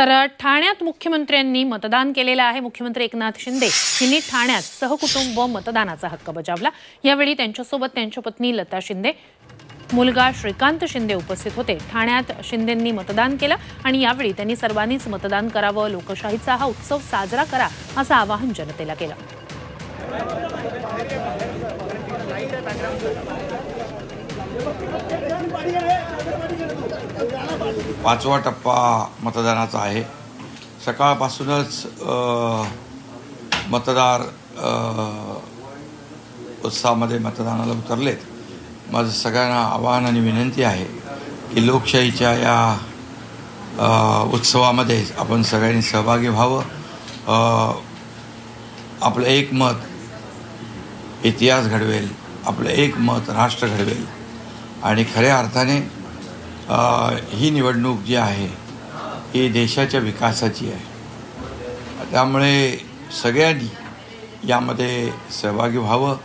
तर ठाण्यात मुख्यमंत्र्यांनी मतदान केलेलं आहे. मुख्यमंत्री एकनाथ शिंदे यांनी ठाण्यात सहकुटुंब मतदानाचा हक्क बजावला. यावेळी त्यांच्यासोबत त्यांच्या पत्नी लता शिंदे मुलगा श्रीकांत शिंदे उपस्थित होते. ठाण्यात शिंदेंनी मतदान केलं आणि यावेळी त्यांनी सर्वांनीच मतदान करावं लोकशाहीचा हा उत्सव साजरा करा असं आवाहन जनतेला केलं. पाचवा टप्पा मतदानाचा आहे. सकाळपासूनच मतदार उत्साहामध्ये मतदानाला उतरलेत. माझं सगळ्यांना आवाहन आणि विनंती आहे की लोकशाहीच्या या उत्सवामध्ये आपण सगळ्यांनी सहभागी व्हावं. आपलं एक मत इतिहास घडवेल आपलं एक मत राष्ट्र घडवेल. आणि खऱ्या अर्थाने ही निवडणूक जी आहे ही देशाच्या विकासाची आहे. त्यामुळे सगळ्यांनी यामध्ये सहभागी व्हावं.